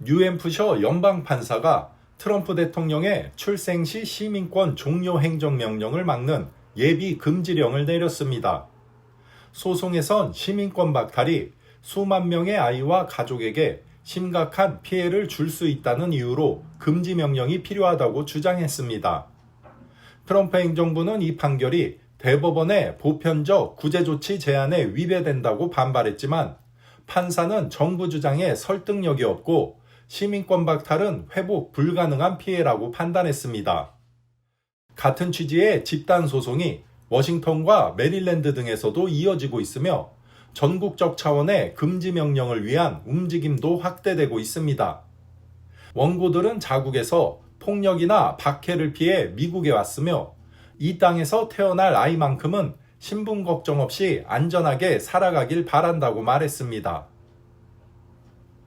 뉴햄프셔 연방 판사가 트럼프 대통령의 출생 시 시민권 종료 행정명령을 막는 예비 금지령을 내렸습니다. 소송에선 시민권 박탈이 수만 명의 아이와 가족에게 심각한 피해를 줄 수 있다는 이유로 금지 명령이 필요하다고 주장했습니다. 트럼프 행정부는 이 판결이 대법원의 보편적 구제조치 제안에 위배된다고 반발했지만 판사는 정부 주장에 설득력이 없고 시민권 박탈은 회복 불가능한 피해라고 판단했습니다. 같은 취지의 집단 소송이 워싱턴과 메릴랜드 등에서도 이어지고 있으며 전국적 차원의 금지 명령을 위한 움직임도 확대되고 있습니다. 원고들은 자국에서 폭력이나 박해를 피해 미국에 왔으며 이 땅에서 태어날 아이만큼은 신분 걱정 없이 안전하게 살아가길 바란다고 말했습니다.